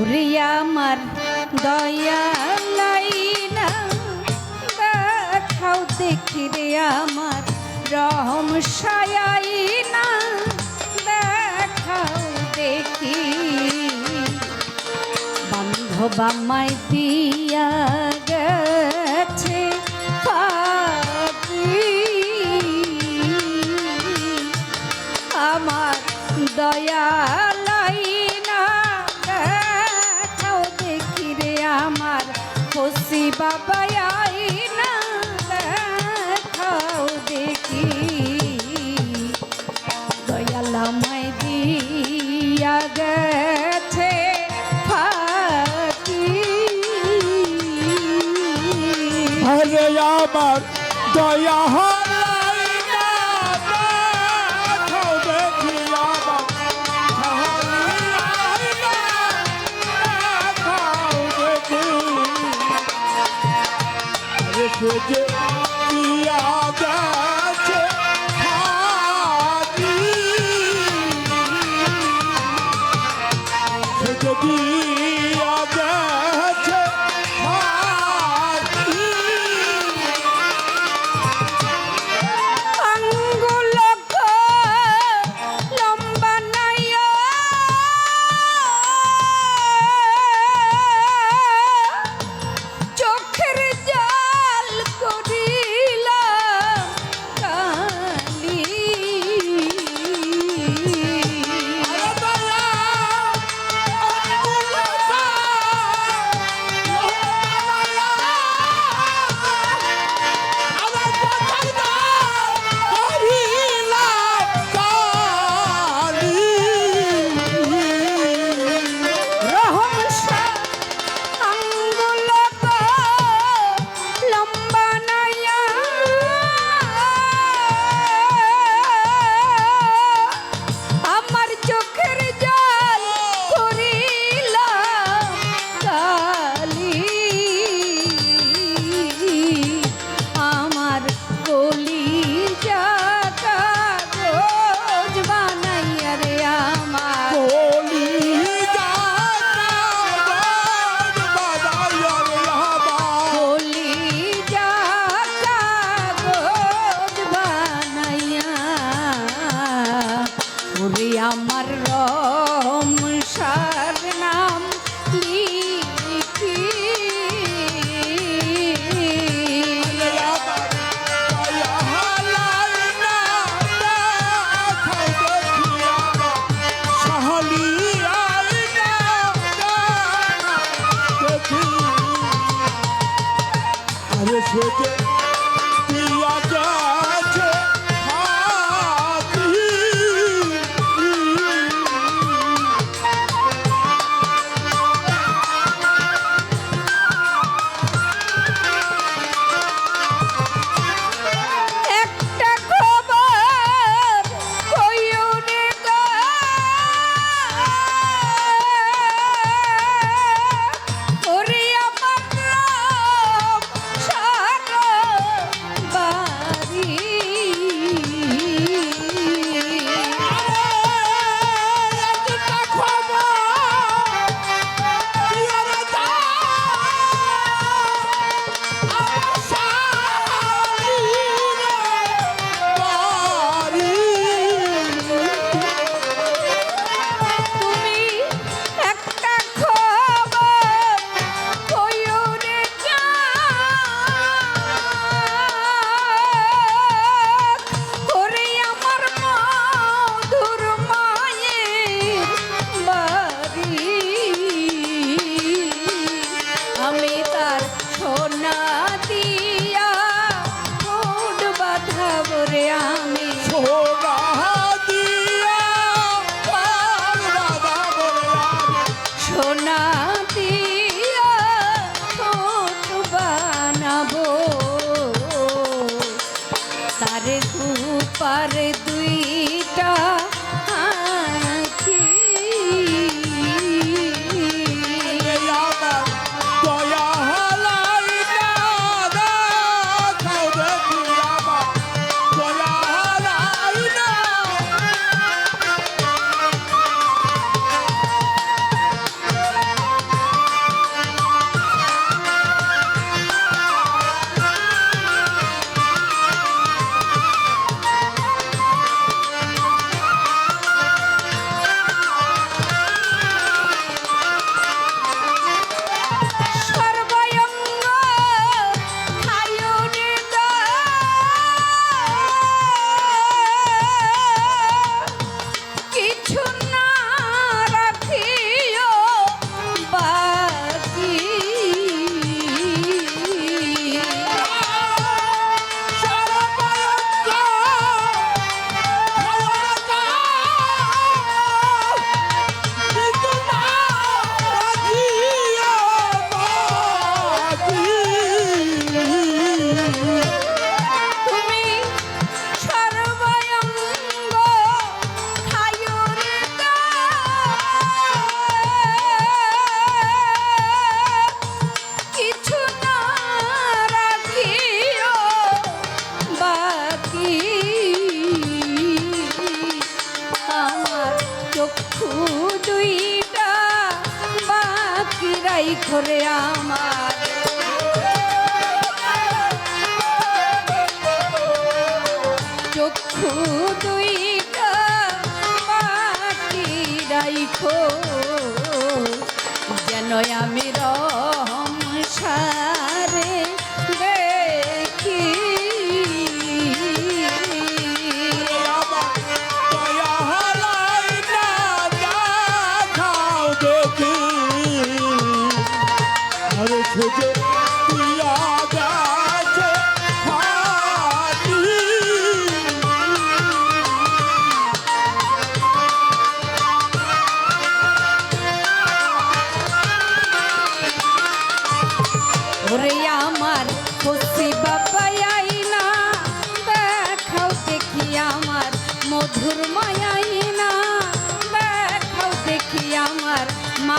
উড়িয়া আমার দয়া লাইনা দেখাও দেখি রে আমার রহম সায়াইনা দেখাও দেখি। বান্ধব আমায় দিয়া গেছে আমার দয়া বাবা আই না দেখাও দেখি। দয়াল আমায় দিয়া গেছে ফাঁকি। হরে আমার দয়া হয়। যে পিয়া গেছে হাজি সে যদি I'm amar পারে রাইখো রে ওরে আমার খুশি বাবাই না দেখাও দেখি আমার মধুর মায়াই না দেখাও দেখি আমার মা